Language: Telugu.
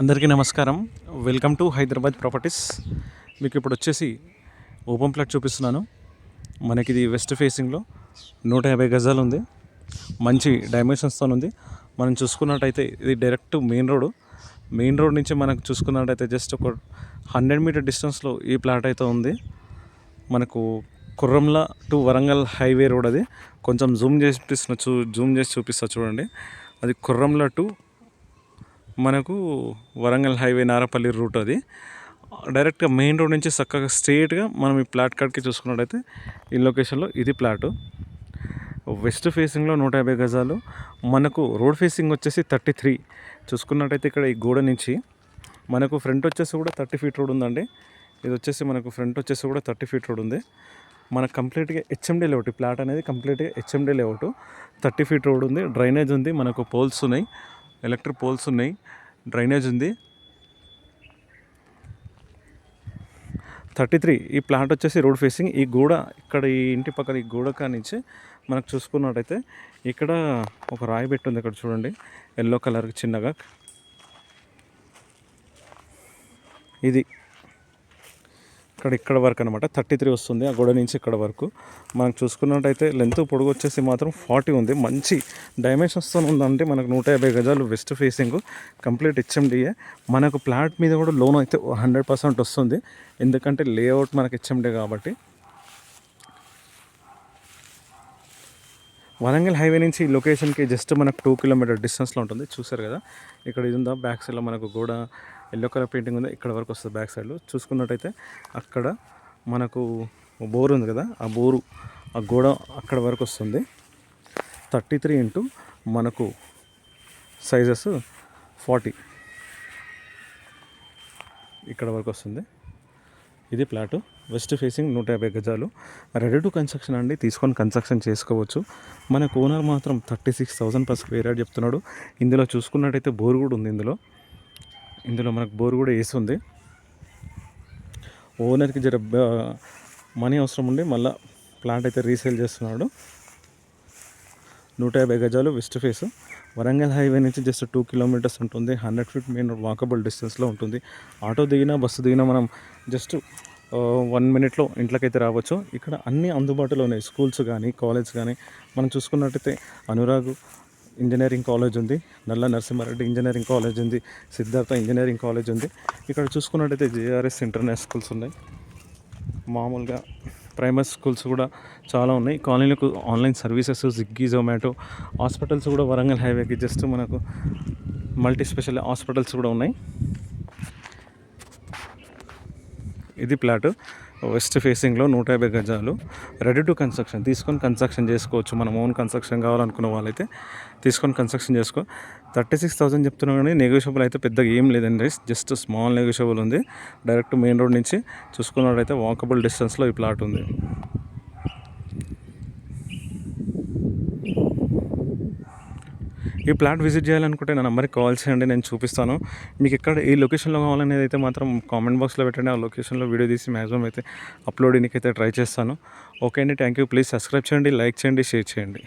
అందరికీ నమస్కారం. వెల్కమ్ టు హైదరాబాద్ ప్రాపర్టీస్ మీకు ఇప్పుడు వచ్చేసి ఓపెన్ ప్లాట్ చూపిస్తున్నాను. మనకి ఇది వెస్ట్ ఫేసింగ్లో నూట యాభై గజాలు ఉంది. మంచి డైమెన్షన్స్తో ఉంది. మనం చూసుకున్నట్టయితే ఇది direct main road main road నుంచి మనకు చూసుకున్నట్టయితే జస్ట్ ఒక హండ్రెడ్ మీటర్ డిస్టెన్స్లో ఈ ప్లాట్ అయితే ఉంది. మనకు కుర్రంల టు వరంగల్ హైవే రోడ్ అది. కొంచెం జూమ్ చేసి చూపిస్తున్నా చూ జూమ్ చేసి చూపిస్తా చూడండి. అది కుర్రంల టు మనకు వరంగల్ హైవే నారపల్లి రూట్ అది. డైరెక్ట్గా మెయిన్ రోడ్ నుంచి చక్కగా స్ట్రేట్గా మనం ఈ ప్లాట్ కాడికి చూసుకున్నట్టయితే ఈ లొకేషన్లో ఇది ప్లాటు. వెస్ట్ ఫేసింగ్లో నూట యాభై గజాలు మనకు రోడ్ ఫేసింగ్ వచ్చేసి థర్టీ త్రీ. చూసుకున్నట్టయితే ఇక్కడ ఈ గోడ నుంచి మనకు ఫ్రంట్ వచ్చేసి కూడా థర్టీ ఫీట్ రోడ్ ఉందండి. ఇది వచ్చేసి మనకు ఫ్రంట్ వచ్చేసి కూడా థర్టీ ఫీట్ రోడ్ ఉంది. మనకు కంప్లీట్గా హెచ్ఎండి లేఅవుట్ ఈ ప్లాట్ అనేది కంప్లీట్గా HMD layout. Thirty feet road ఉంది డ్రైనేజ్ ఉంది మనకు పోల్స్ ఉన్నాయి. ఎలక్ట్రిక్ పోల్స్ ఉన్నాయి. డ్రైనేజ్ ఉంది. థర్టీ త్రీ ఈ ప్లాంట్ వచ్చేసి రోడ్ ఫేసింగ్. ఈ గోడ ఇక్కడ ఈ ఇంటి పక్కన ఈ గోడ కానించి మనకు చూసుకున్నట్టయితే ఇక్కడ ఒక రాయి పెట్టి ఉంది. ఇక్కడ చూడండి. ఎల్లో కలర్ చిన్నగా. ఇది ఇక్కడ ఇక్కడ వరకు అనమాట థర్టీ త్రీ వస్తుంది ఆ గోడ నుంచి ఇక్కడ వరకు. మనం చూసుకున్నట్టయితే లెంత్ పొడుగు వచ్చేసి మాత్రం ఫార్టీ ఉంది. మంచి డైమెన్షన్స్తో ఉందంటే మనకు నూట యాభై గజాలు వెస్ట్ ఫేసింగ్ కంప్లీట్ హెచ్ఎండిఏ. మనకు ప్లాట్ మీద కూడా లోన్ అయితే హండ్రెడ్ పర్సెంట్ వస్తుంది. ఎందుకంటే లేఅవుట్ మనకి హెచ్ఎండి కాబట్టి. వరంగల్ హైవే నుంచి ఈ లొకేషన్కి జస్ట్ మనకు టూ కిలోమీటర్ డిస్టెన్స్లో ఉంటుంది. చూసారు కదా? ఇక్కడ ఇది ఉందా బ్యాక్ సైడ్లో మనకు గోడ ఎల్లో కలర్ పెయింటింగ్ ఉంది. ఇక్కడ వరకు వస్తుంది బ్యాక్ సైడ్లో. చూసుకున్నట్టయితే అక్కడ మనకు బోర్ ఉంది కదా? ఆ బోరు ఆ గోడ అక్కడ వరకు వస్తుంది. థర్టీ త్రీ ఇంటూ మనకు సైజెస్ ఫార్టీ. ఇక్కడ వరకు వస్తుంది. ఇది ప్లాటు. వెస్ట్ ఫేసింగ్ నూట యాభై గజాలు. రెడీ టు కన్స్ట్రక్షన్ అండి తీసుకొని కన్స్ట్రక్షన్ చేసుకోవచ్చు. మన ఓనర్ మాత్రం thirty six thousand per square yard చెప్తున్నాడు. ఇందులో చూసుకున్నట్టయితే బోర్ కూడా ఉంది ఇందులో. ఇందులో మనకు బోర్ కూడా వేసి ఉంది. ఓనర్కి జర మనీ అవసరం ఉండి మళ్ళీ ప్లాంట్ అయితే రీసేల్ చేస్తున్నాడు. నూట యాభై గజాలు వెస్ట్ ఫేస్. వరంగల్ హైవే నుంచి జస్ట్ టూ కిలోమీటర్స్ ఉంటుంది. హండ్రెడ్ ఫీట్ మెయిన్ వాకబుల్ డిస్టెన్స్లో ఉంటుంది. ఆటో దిగినా బస్సు దిగినా మనం జస్ట్ వన్ మినిట్లో ఇంట్లోకైతే రావచ్చు. ఇక్కడ అన్ని అందుబాటులో ఉన్నాయి స్కూల్స్ కానీ కాలేజ్ కానీ మనం చూసుకున్నట్టయితే అనురాగ్ ఇంజనీరింగ్ కాలేజ్ ఉంది నల్ల నరసింహారెడ్డి ఇంజనీరింగ్ కాలేజ్ ఉంది సిద్ధార్థ ఇంజనీరింగ్ కాలేజ్ ఉంది. ఇక్కడ చూసుకున్నట్టయితే జేఆర్ఎస్ ఇంటర్నేషనల్ స్కూల్స్ ఉన్నాయి. మామూలుగా ప్రైమరీ స్కూల్స్ కూడా చాలా ఉన్నాయి. కాలనీలకు online services Swiggy Zomato hospitals కూడా వరంగల్ హైవేకి జస్ట్ మనకు మల్టీ స్పెషల్ హాస్పిటల్స్ కూడా ఉన్నాయి. ఇది ప్లాట్. వెస్ట్ ఫేసింగ్లో నూట యాభై గజాలు. Ready to construction. తీసుకొని కన్స్ట్రక్షన్ చేసుకోవచ్చు. మనం ఓన్ కన్స్ట్రక్షన్ కావాలనుకున్న వాళ్ళైతే తీసుకొని కన్స్ట్రక్షన్ చేసుకో. థర్టీ సిక్స్ థౌసండ్ చెప్తున్నాం కానీ నెగోషియబుల్ అయితే పెద్దగా ఏం లేదండి జస్ట్ స్మాల్ నెగోషియబుల్ ఉంది. డైరెక్ట్ మెయిన్ రోడ్ నుంచి చూసుకున్నట్టయితే వాకబుల్ డిస్టెన్స్లో ఈ ప్లాట్ ఉంది. ఈ ప్లాట్ విజిట్ చేయాలనుకుంటే నా నెంబర్కి కాల్ చేయండి నేను చూపిస్తాను. మీకు ఎక్కడ ఈ లొకేషన్లో కావాలనేది అయితే మాత్రం కామెంట్ బాక్స్లో పెట్టండి. ఆ లొకేషన్లో వీడియో తీసి మ్యాక్సిమం అయితే అప్లోడ్ అయితే ట్రై చేస్తాను. ఓకే అండి థ్యాంక్ యూ ప్లీజ్ సబ్స్క్రైబ్ చేయండి లైక్ చేయండి షేర్ చేయండి.